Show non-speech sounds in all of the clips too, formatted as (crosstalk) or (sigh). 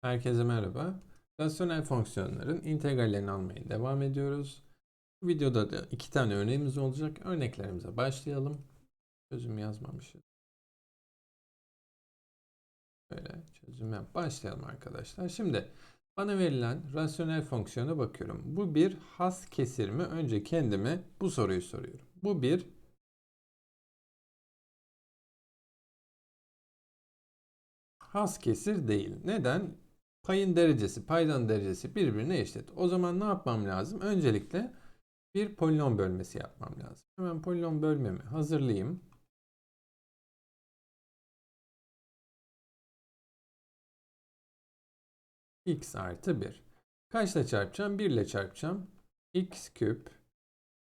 Herkese merhaba. Rasyonel fonksiyonların integrallerini almaya devam ediyoruz. Bu videoda da iki tane örneğimiz olacak. Örneklerimize başlayalım. Çözüm yazmamışız. Böyle çözüm yap. Başlayalım arkadaşlar. Şimdi bana verilen rasyonel fonksiyona bakıyorum. Bu bir has kesir mi? Önce kendime bu soruyu soruyorum. Bu bir has kesir değil. Neden? Payın derecesi, paydanın derecesi birbirine eşit. O zaman ne yapmam lazım? Öncelikle bir polinom bölmesi yapmam lazım. Hemen polinom bölmemi hazırlayayım. x artı 1. Kaçla çarpacağım? 1 ile çarpacağım. x küp,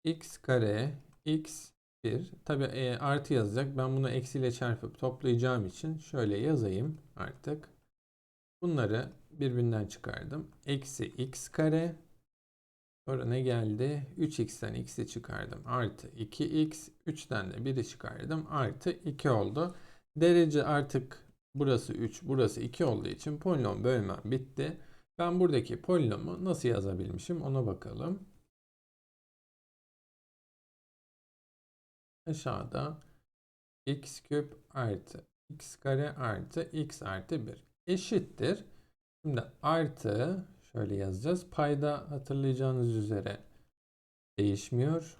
x kare, x 1. Tabi e, artı yazacak. Ben bunu eksiyle çarpıp toplayacağım için şöyle yazayım artık. Bunları birbirinden çıkardım. Eksi x kare. Sonra ne geldi? 3x'ten x'i çıkardım. Artı 2x. 3'ten de 1'i çıkardım. Artı 2 oldu. Derece artık burası 3, burası 2 olduğu için polinom bölmem bitti. Ben buradaki polinomu nasıl yazabilmişim ona bakalım. Aşağıda x küp artı x kare artı x artı 1 eşittir. Şimdi artı şöyle yazacağız. Payda hatırlayacağınız üzere değişmiyor.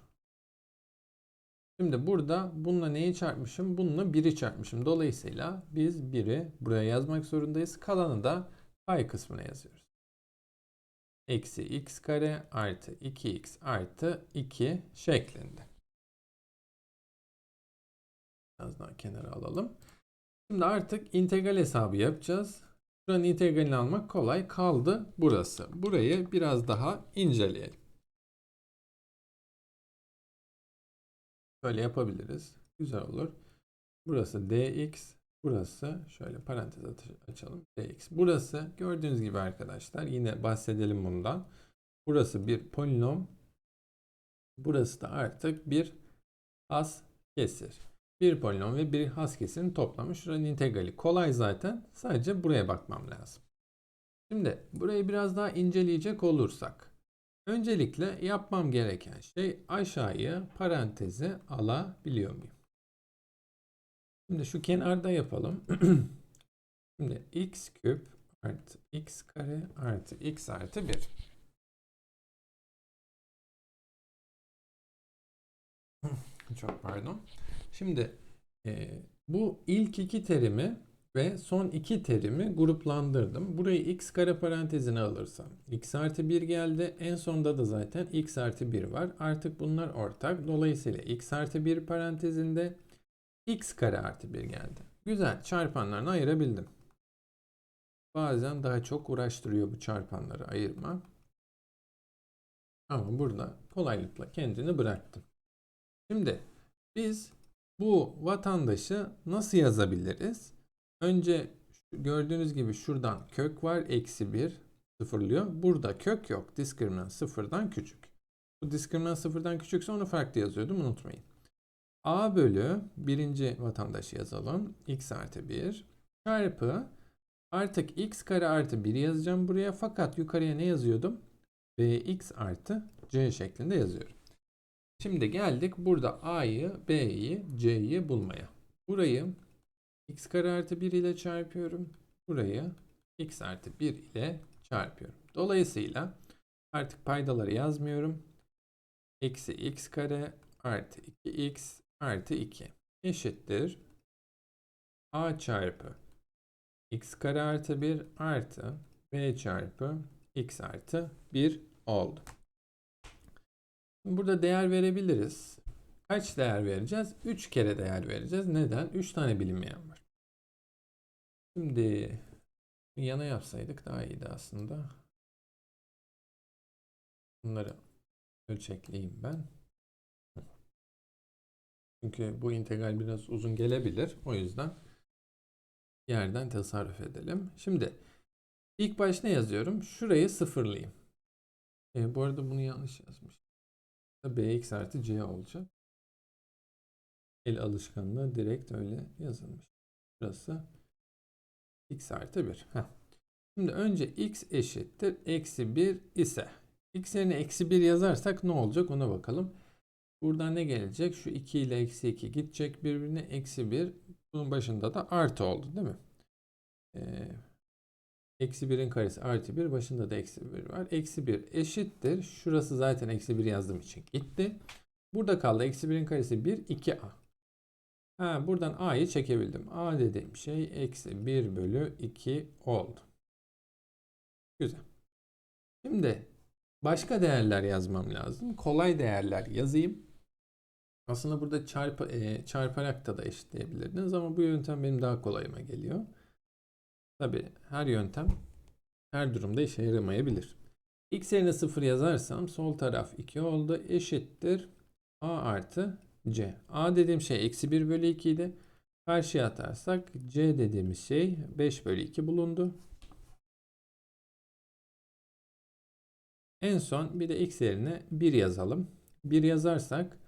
Şimdi burada bununla neyi çarpmışım? Bununla 1'i çarpmışım. Dolayısıyla biz 1'i buraya yazmak zorundayız. Kalanı da pay kısmına yazıyoruz. Eksi x kare artı 2x artı 2 şeklinde. Biraz daha kenara alalım. Şimdi artık integral hesabı yapacağız. Buranın integralini almak kolay. Kaldı burası. Burayı biraz daha inceleyelim. Böyle yapabiliriz. Güzel olur. Burası dx. Burası şöyle parantez açalım. dx. Burası gördüğünüz gibi arkadaşlar yine bahsedelim bundan. Burası bir polinom. Burası da artık bir az kesir. Bir polinom ve bir has kesirin toplamı. Şuranın integrali kolay zaten. Sadece buraya bakmam lazım. Şimdi burayı biraz daha inceleyecek olursak. Öncelikle yapmam gereken şey aşağıya paranteze alabiliyor muyum? Şimdi şu kenarda yapalım. (clears throat) Şimdi x küp artı x kare artı x artı 1. (clears throat) Çok pardon. Şimdi e, bu ilk iki terimi ve son iki terimi gruplandırdım. Burayı x kare parantezine alırsam x artı 1 geldi. En sonda da zaten x artı 1 var. Artık bunlar ortak. Dolayısıyla x artı 1 parantezinde x kare artı 1 geldi. Güzel çarpanlarını ayırabildim. Bazen daha çok uğraştırıyor bu çarpanları ayırma. Ama burada kolaylıkla kendini bıraktım. Şimdi biz bu vatandaşı nasıl yazabiliriz? Önce gördüğünüz gibi şuradan kök var. Eksi 1 sıfırlıyor. Burada kök yok. Diskriminant sıfırdan küçük. Bu diskriminant sıfırdan küçükse onu farklı yazıyordum. Unutmayın. A bölü birinci vatandaşı yazalım. X artı 1 çarpı artık x kare artı 1 yazacağım buraya. Fakat yukarıya ne yazıyordum? bx artı c şeklinde yazıyorum. Şimdi geldik burada a'yı, b'yi, c'yi bulmaya. Burayı x kare artı 1 ile çarpıyorum. Burayı x artı 1 ile çarpıyorum. Dolayısıyla artık paydaları yazmıyorum. Eksi x kare artı 2x artı 2 eşittir. a çarpı x kare artı 1 artı b çarpı x artı 1 oldu. Burada değer verebiliriz. Kaç değer vereceğiz? 3 kere değer vereceğiz. Neden? 3 tane bilinmeyen var. Şimdi yana yapsaydık daha iyiydi aslında. Bunları ölçekleyeyim ben. Çünkü bu integral biraz uzun gelebilir. O yüzden yerden tasarruf edelim. Şimdi ilk baş ne yazıyorum? Şurayı sıfırlayayım. E, bu arada bunu yanlış yazmış. Bx artı c olacak. El alışkanlığı direkt öyle yazılmış. Burası x artı 1. Heh. Şimdi önce x eşittir eksi 1 ise x yerine eksi 1 yazarsak ne olacak ona bakalım. Buradan ne gelecek? Şu 2 ile eksi 2 gidecek birbirine eksi 1. Bunun başında da artı oldu değil mi? Ee, eksi 1'in karesi artı 1 başında da eksi 1 var. Eksi 1 eşittir. Şurası zaten eksi 1 yazdığım için gitti. Burada kaldı eksi 1'in karesi 1 2a. Ha, buradan a'yı çekebildim. a dediğim şey eksi 1 bölü 2 oldu. Güzel. Şimdi başka değerler yazmam lazım. Kolay değerler yazayım. Aslında burada çarpı, e, çarparak da da eşitleyebilirdiniz ama bu yöntem benim daha kolayıma geliyor. Tabi her yöntem her durumda işe yaramayabilir. X yerine 0 yazarsam sol taraf 2 oldu. Eşittir A artı C. A dediğim şey eksi 1 bölü 2 idi. Karşıya atarsak C dediğimiz şey 5 bölü 2 bulundu. En son bir de x yerine 1 yazalım. 1 yazarsak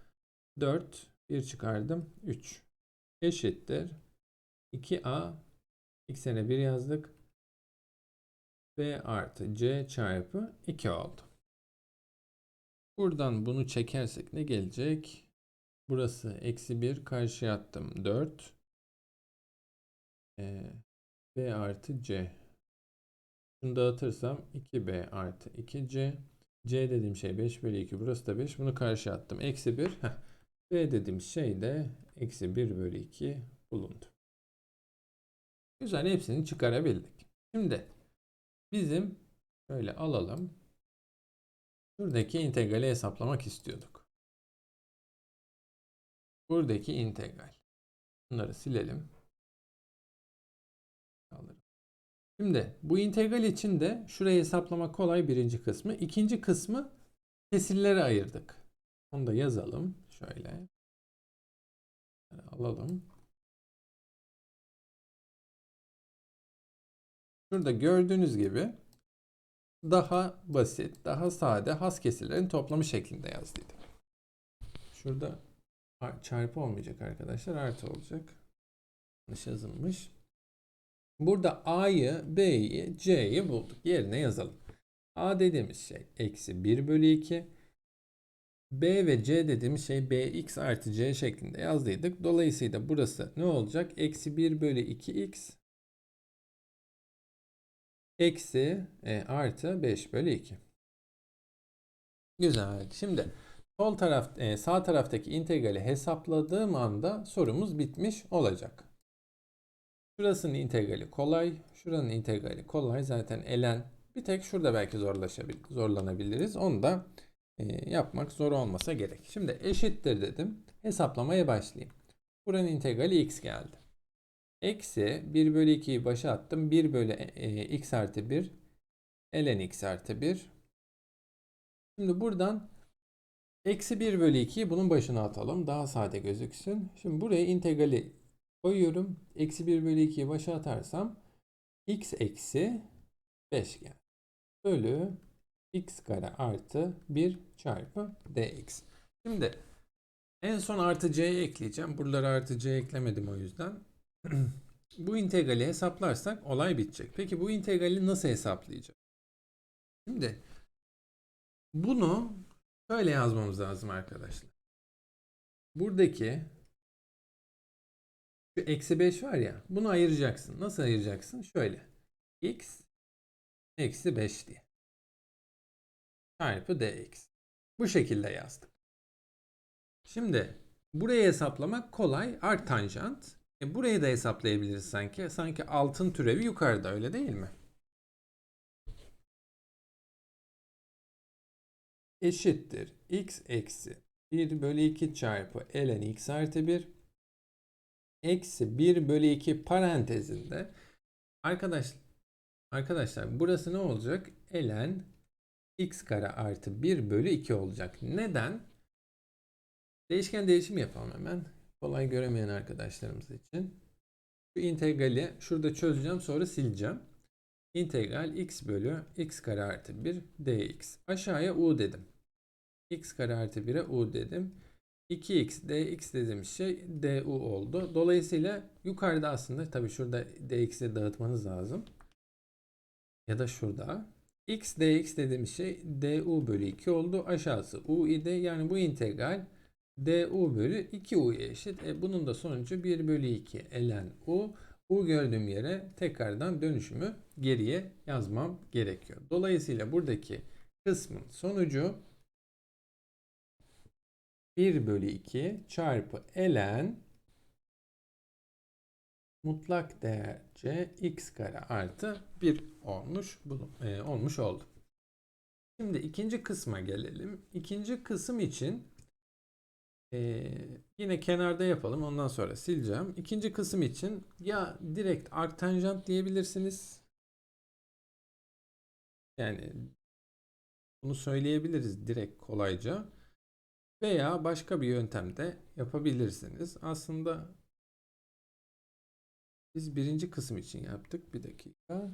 4, 1 çıkardım 3 eşittir 2a x yerine 1 yazdık. b artı c çarpı 2 oldu. Buradan bunu çekersek ne gelecek? Burası eksi 1 karşıya attım 4 ee, b artı c şunu dağıtırsam 2b artı 2c. c dediğim şey 5 bölü 2. Burası da 5. Bunu karşıya attım. Eksi 1. Heh. b dediğim şey de eksi 1 bölü 2 bulundu. Güzel hepsini çıkarabildik. Şimdi bizim şöyle alalım. Şuradaki integrali hesaplamak istiyorduk. Buradaki integral. Bunları silelim. Şimdi bu integral için de şurayı hesaplamak kolay birinci kısmı. İkinci kısmı kesirlere ayırdık. Onu da yazalım. Şöyle. Alalım. Şurada gördüğünüz gibi daha basit, daha sade has kesirlerin toplamı şeklinde yazdıydık. Şurada çarpı olmayacak arkadaşlar. Artı olacak. Yanlış yazılmış. Burada A'yı, B'yi, C'yi bulduk. Yerine yazalım. A dediğimiz şey eksi 1 bölü 2. B ve C dediğimiz şey Bx artı C şeklinde yazdıydık. Dolayısıyla burası ne olacak? Eksi 1 bölü 2x eksi e, artı 5 bölü 2. Güzel. Şimdi sol taraf, e, sağ taraftaki integrali hesapladığım anda sorumuz bitmiş olacak. Şurasının integrali kolay. Şuranın integrali kolay. Zaten elen bir tek şurada belki zorlaşabilir, zorlanabiliriz. Onu da e, yapmak zor olmasa gerek. Şimdi eşittir dedim. Hesaplamaya başlayayım. Buranın integrali x geldi. Eksi 1 bölü 2'yi başa attım. 1 bölü e, x artı 1 ln x artı 1. Şimdi buradan eksi 1 bölü 2'yi bunun başına atalım. Daha sade gözüksün. Şimdi buraya integrali koyuyorum. Eksi 1 bölü 2'yi başa atarsam x eksi 5 geldi. Bölü x kare artı 1 çarpı dx. Şimdi en son artı c'ye ekleyeceğim. Buralara artı c eklemedim o yüzden. Bu integrali hesaplarsak olay bitecek. Peki bu integrali nasıl hesaplayacağız? Şimdi bunu şöyle yazmamız lazım arkadaşlar. Buradaki şu eksi 5 var ya bunu ayıracaksın. Nasıl ayıracaksın? Şöyle. x eksi 5 diye. Çarpı dx. Bu şekilde yazdık. Şimdi burayı hesaplamak kolay. Art tanjant. E burayı da hesaplayabiliriz sanki. Sanki altın türevi yukarıda öyle değil mi? Eşittir. x eksi 1 bölü 2 çarpı ln x artı 1 eksi 1 bölü 2 parantezinde arkadaş, arkadaşlar burası ne olacak? ln x kare artı 1 bölü 2 olacak. Neden? Değişken değişim yapalım hemen. Kolay göremeyen arkadaşlarımız için. Şu integrali şurada çözeceğim sonra sileceğim. İntegral x bölü x kare artı 1 dx. Aşağıya u dedim. x kare artı 1'e u dedim. 2x dx dediğimiz şey du oldu. Dolayısıyla yukarıda aslında tabii şurada dx'i dağıtmanız lazım. ya da şurada. x dx dediğimiz şey du bölü 2 oldu. Aşağısı u idi. Yani bu integral du bölü 2u'ya eşit. E, bunun da sonucu 1 bölü 2 ln u. U gördüğüm yere tekrardan dönüşümü geriye yazmam gerekiyor. Dolayısıyla buradaki kısmın sonucu 1 bölü 2 çarpı ln mutlak değer c x kare artı 1 olmuş, e, olmuş oldu. Şimdi ikinci kısma gelelim. İkinci kısım için e, yine kenarda yapalım. Ondan sonra sileceğim. İkinci kısım için ya direkt arctanjant diyebilirsiniz. Yani bunu söyleyebiliriz direkt kolayca. Veya başka bir yöntemde yapabilirsiniz. Aslında biz birinci kısım için yaptık. Bir dakika.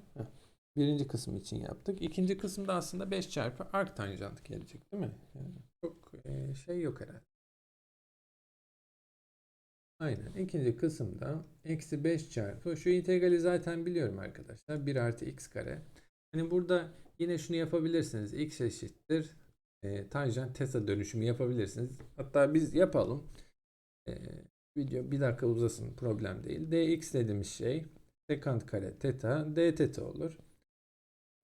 Birinci kısım için yaptık. İkinci kısımda aslında 5 çarpı arc tanjant gelecek değil mi? Yani çok e, şey yok herhalde. Aynen. İkinci kısımda eksi 5 çarpı şu integrali zaten biliyorum arkadaşlar. 1 artı x kare. Hani burada yine şunu yapabilirsiniz. x eşittir e, tanjant teta dönüşümü yapabilirsiniz. Hatta biz yapalım. E, video bir dakika uzasın problem değil. dx dediğimiz şey sekant kare teta d teta olur.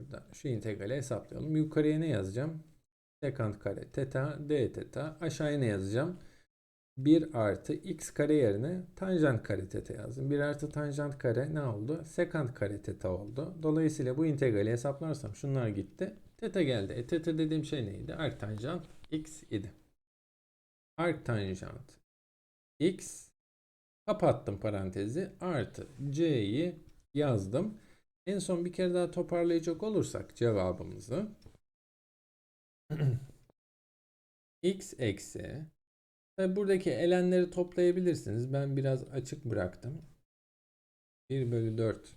Buradan şu integrali hesaplayalım. Yukarıya ne yazacağım? Sekant kare teta d teta. Aşağıya ne yazacağım? 1 artı x kare yerine tanjant kare teta yazdım. 1 artı tanjant kare ne oldu? Sekant kare teta oldu. Dolayısıyla bu integrali hesaplarsam şunlar gitti. Teta geldi. E teta dediğim şey neydi? Arc tanjant x idi. Arc tanjant x kapattım parantezi artı c'yi yazdım. En son bir kere daha toparlayacak olursak cevabımızı (clears throat) x eksi Buradaki elenleri toplayabilirsiniz. Ben biraz açık bıraktım. 1 bölü 4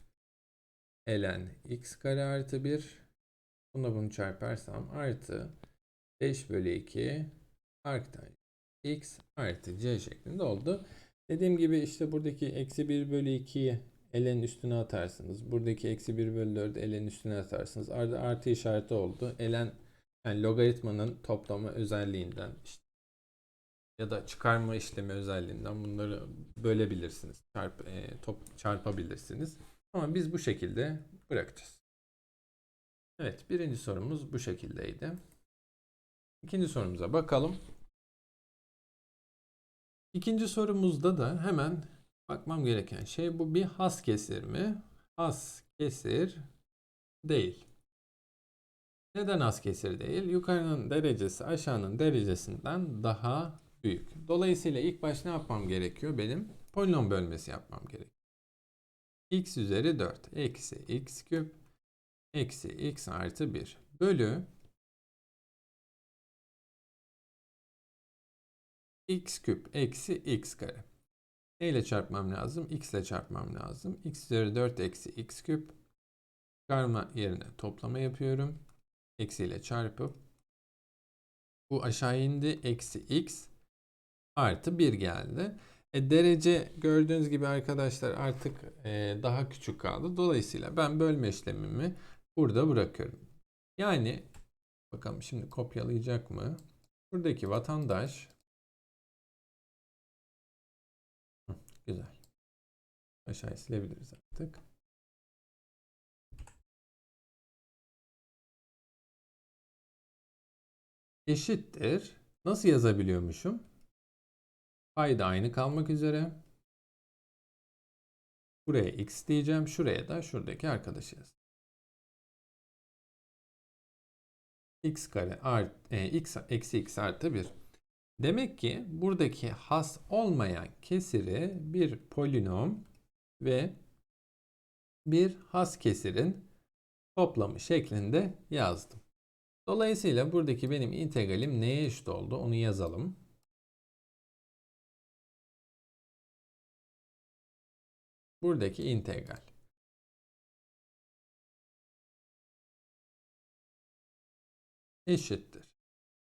elen x kare artı 1 Buna bunu çarparsam artı 5 bölü 2 arctan x artı c şeklinde oldu. Dediğim gibi işte buradaki eksi 1 bölü 2'yi elenin üstüne atarsınız. Buradaki eksi 1 bölü 4 elenin üstüne atarsınız. Arada artı işareti oldu. Elen yani logaritmanın toplama özelliğinden işte ya da çıkarma işlemi özelliğinden bunları bölebilirsiniz. Çarp, e, top, çarpabilirsiniz. Ama biz bu şekilde bırakacağız. Evet birinci sorumuz bu şekildeydi. İkinci sorumuza bakalım. İkinci sorumuzda da hemen bakmam gereken şey bu bir has kesir mi? Has kesir değil. Neden has kesir değil? Yukarının derecesi aşağının derecesinden daha büyük. Dolayısıyla ilk baş ne yapmam gerekiyor? Benim polinom bölmesi yapmam gerekiyor. x üzeri 4 eksi x küp eksi x artı 1 bölü x küp eksi x kare. Ne ile çarpmam lazım? x ile çarpmam lazım. x üzeri 4 eksi x küp. Çıkarma yerine toplama yapıyorum. Eksi ile çarpıp bu aşağı indi. Eksi x artı 1 geldi. E, derece gördüğünüz gibi arkadaşlar artık e, daha küçük kaldı. Dolayısıyla ben bölme işlemimi burada bırakıyorum. Yani bakalım şimdi kopyalayacak mı? Buradaki vatandaş Hı, güzel. Aşağı silebiliriz artık. Eşittir. Nasıl yazabiliyormuşum? Payda aynı kalmak üzere. Buraya x diyeceğim. Şuraya da şuradaki arkadaşı yaz. x kare art, e, x eksi x artı 1. Demek ki buradaki has olmayan kesiri bir polinom ve bir has kesirin toplamı şeklinde yazdım. Dolayısıyla buradaki benim integralim neye eşit oldu onu yazalım. Buradaki integral. Eşittir.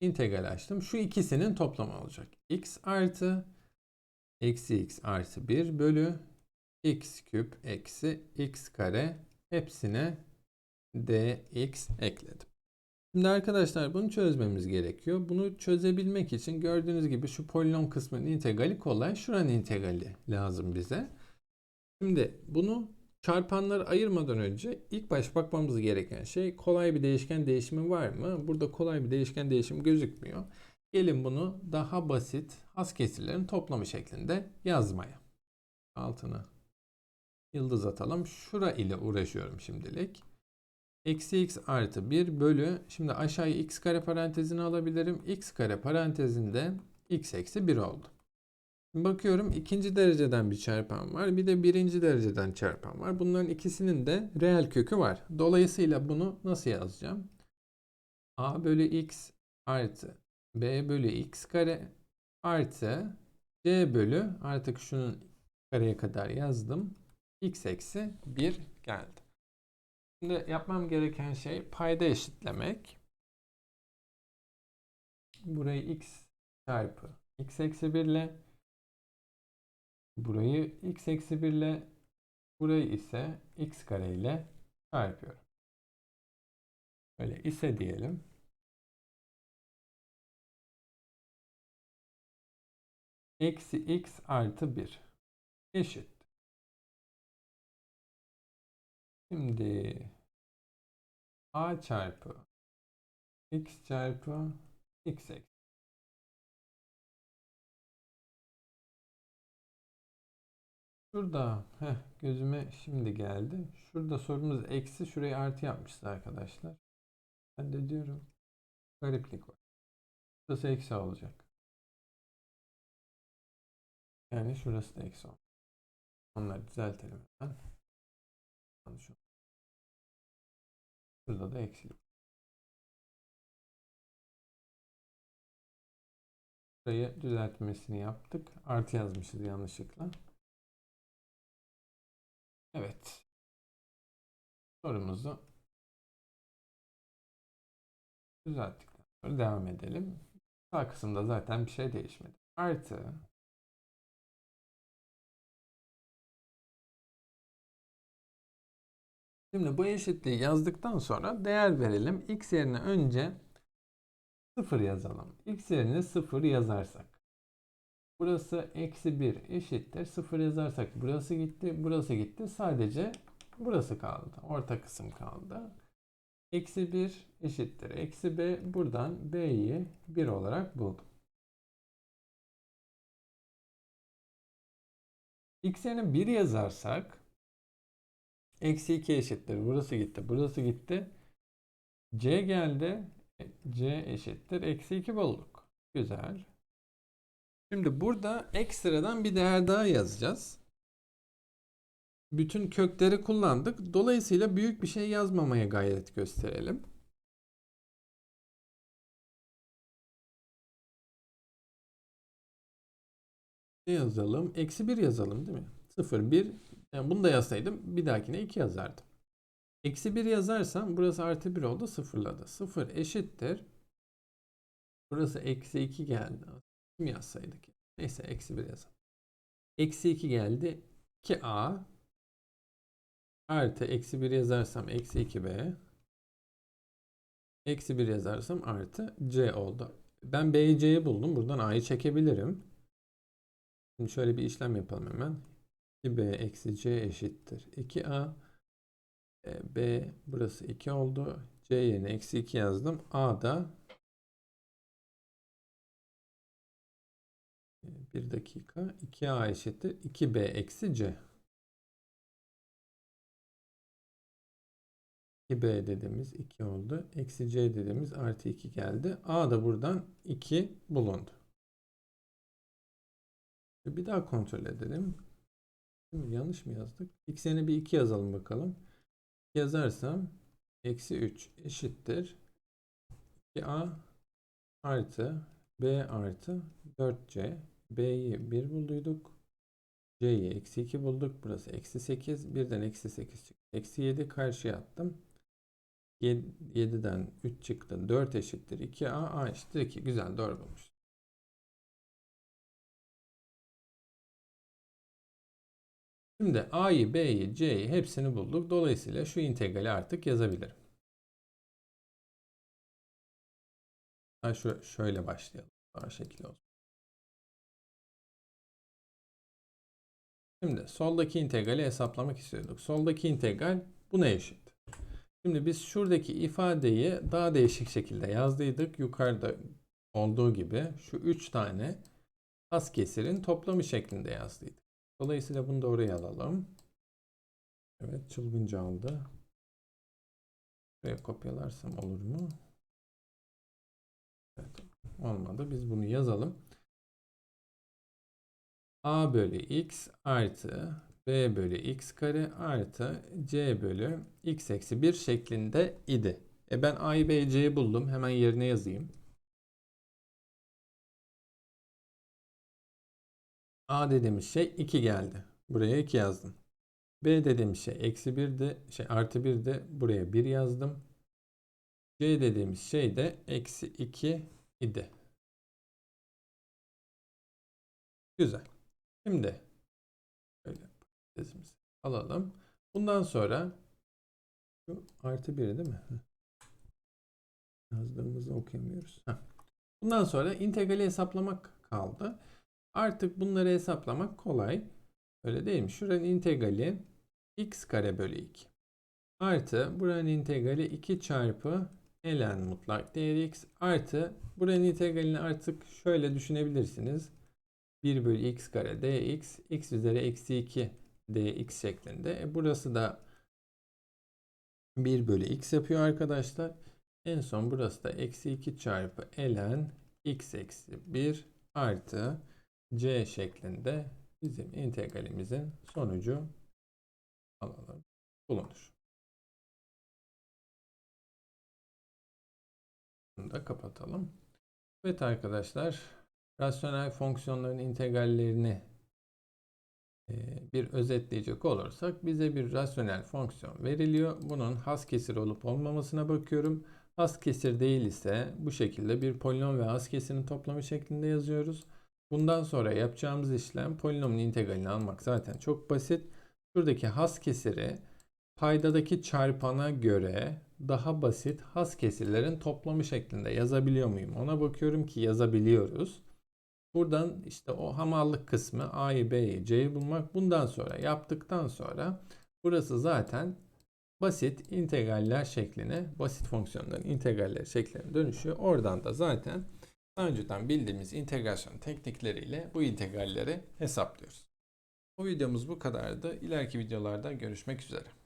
İntegral açtım. Şu ikisinin toplamı olacak. x artı eksi x artı 1 bölü x küp eksi x kare hepsine dx ekledim. Şimdi arkadaşlar bunu çözmemiz gerekiyor. Bunu çözebilmek için gördüğünüz gibi şu polinom kısmının integrali kolay. Şuranın integrali lazım bize. Şimdi bunu çarpanları ayırmadan önce ilk baş bakmamız gereken şey kolay bir değişken değişimi var mı? Burada kolay bir değişken değişim gözükmüyor. Gelin bunu daha basit has kesirlerin toplamı şeklinde yazmaya. Altına yıldız atalım. Şura ile uğraşıyorum şimdilik. Eksi x artı 1 bölü. Şimdi aşağıya x kare parantezini alabilirim. x kare parantezinde x eksi 1 oldu. Bakıyorum ikinci dereceden bir çarpan var. Bir de birinci dereceden çarpan var. Bunların ikisinin de reel kökü var. Dolayısıyla bunu nasıl yazacağım? a bölü x artı b bölü x kare artı c bölü artık şunun kareye kadar yazdım. x eksi 1 geldi. Şimdi yapmam gereken şey payda eşitlemek. Burayı x çarpı x eksi 1 ile burayı x eksi 1 ile burayı ise x kare ile çarpıyorum. Öyle ise diyelim. Eksi x artı 1 eşit. Şimdi a çarpı x çarpı x eksi. Şurada heh, gözüme şimdi geldi. Şurada sorumuz eksi şurayı artı yapmışız arkadaşlar. Ben de diyorum gariplik var. Burası eksi olacak. Yani şurası da eksi olacak. Onları düzeltelim hemen. Burada da eksilik. Burayı düzeltmesini yaptık. Artı yazmışız yanlışlıkla. Evet. Sorumuzu düzelttikten sonra devam edelim. Sağ kısımda zaten bir şey değişmedi. Artı Şimdi bu eşitliği yazdıktan sonra değer verelim. X yerine önce 0 yazalım. X yerine 0 yazarsak. Burası eksi 1 eşittir. 0 yazarsak burası gitti. Burası gitti. Sadece burası kaldı. Orta kısım kaldı. Eksi 1 eşittir. Eksi B. Buradan B'yi 1 olarak buldum. X yerine 1 yazarsak Eksi 2 eşittir. Burası gitti. Burası gitti. C geldi. C eşittir. Eksi 2 bulduk. Güzel. Şimdi burada ekstradan bir değer daha yazacağız. Bütün kökleri kullandık. Dolayısıyla büyük bir şey yazmamaya gayret gösterelim. Ne yazalım? Eksi 1 yazalım değil mi? 0, 1 yani bunu da yazsaydım bir dahakine 2 yazardım. Eksi 1 yazarsam burası artı 1 oldu sıfırladı. 0 eşittir. Burası eksi 2 geldi. Kim yazsaydık? Neyse eksi 1 yazalım. Eksi 2 geldi. 2a artı eksi 1 yazarsam eksi 2b eksi 1 yazarsam artı c oldu. Ben b'yi c'yi buldum. Buradan a'yı çekebilirim. Şimdi şöyle bir işlem yapalım hemen. 2b eksi c eşittir 2a. E, b burası 2 oldu. c yerine eksi 2 yazdım. a da bir dakika 2a eşittir 2b eksi c. 2b dediğimiz 2 oldu. Eksi c dediğimiz artı 2 geldi. a da buradan 2 bulundu. Bir daha kontrol edelim. Yanlış mı yazdık? X bir 2 yazalım bakalım. Yazarsam eksi 3 eşittir. 2A artı B artı 4C. B'yi 1 bulduyduk. C'yi eksi 2 bulduk. Burası eksi 8. Birden eksi 8 çıktı. Eksi 7 karşıya attım. 7'den 3 çıktı. 4 eşittir 2A. A eşittir 2. Güzel doğru bulmuş. Şimdi A'yı, B'yi, C'yi hepsini bulduk. Dolayısıyla şu integrali artık yazabilirim. Ha, şu, şöyle başlayalım. Daha şekil olsun. Şimdi soldaki integrali hesaplamak istiyorduk. Soldaki integral buna eşit. Şimdi biz şuradaki ifadeyi daha değişik şekilde yazdıydık. Yukarıda olduğu gibi şu 3 tane az kesirin toplamı şeklinde yazdıydık. Dolayısıyla bunu da oraya alalım. Evet çılgınca aldı. Buraya kopyalarsam olur mu? Evet, olmadı. Biz bunu yazalım. A bölü x artı b bölü x kare artı c bölü x eksi 1 şeklinde idi. E ben a'yı b'yi c'yi buldum. Hemen yerine yazayım. A dediğimiz şey 2 geldi. Buraya 2 yazdım. B dediğimiz şey eksi 1 de şey artı 1 de buraya 1 yazdım. C dediğimiz şey de eksi 2 idi. Güzel. Şimdi böyle parantezimizi alalım. Bundan sonra şu artı 1 değil mi? Yazdığımızı okuyamıyoruz. Heh. Bundan sonra integrali hesaplamak kaldı. Artık bunları hesaplamak kolay. Öyle değil mi? Şuranın integrali x kare bölü 2. Artı buranın integrali 2 çarpı ln mutlak değer x artı buranın integralini artık şöyle düşünebilirsiniz. 1 bölü x kare dx x üzeri eksi 2 dx şeklinde. E burası da 1 bölü x yapıyor arkadaşlar. En son burası da eksi 2 çarpı ln x eksi 1 artı c şeklinde bizim integralimizin sonucu alalım bulunur. Bunu da kapatalım. Evet arkadaşlar rasyonel fonksiyonların integrallerini e, bir özetleyecek olursak bize bir rasyonel fonksiyon veriliyor. Bunun has kesir olup olmamasına bakıyorum. Has kesir değil ise bu şekilde bir polinom ve has kesirin toplamı şeklinde yazıyoruz. Bundan sonra yapacağımız işlem polinomun integralini almak zaten çok basit. Şuradaki has kesiri paydadaki çarpana göre daha basit has kesirlerin toplamı şeklinde yazabiliyor muyum? Ona bakıyorum ki yazabiliyoruz. Buradan işte o hamallık kısmı A'yı B'yi C'yi bulmak. Bundan sonra yaptıktan sonra burası zaten basit integraller şekline, basit fonksiyonların integraller şekline dönüşüyor. Oradan da zaten daha önceden bildiğimiz integrasyon teknikleriyle bu integralleri hesaplıyoruz. Bu videomuz bu kadardı. İleriki videolarda görüşmek üzere.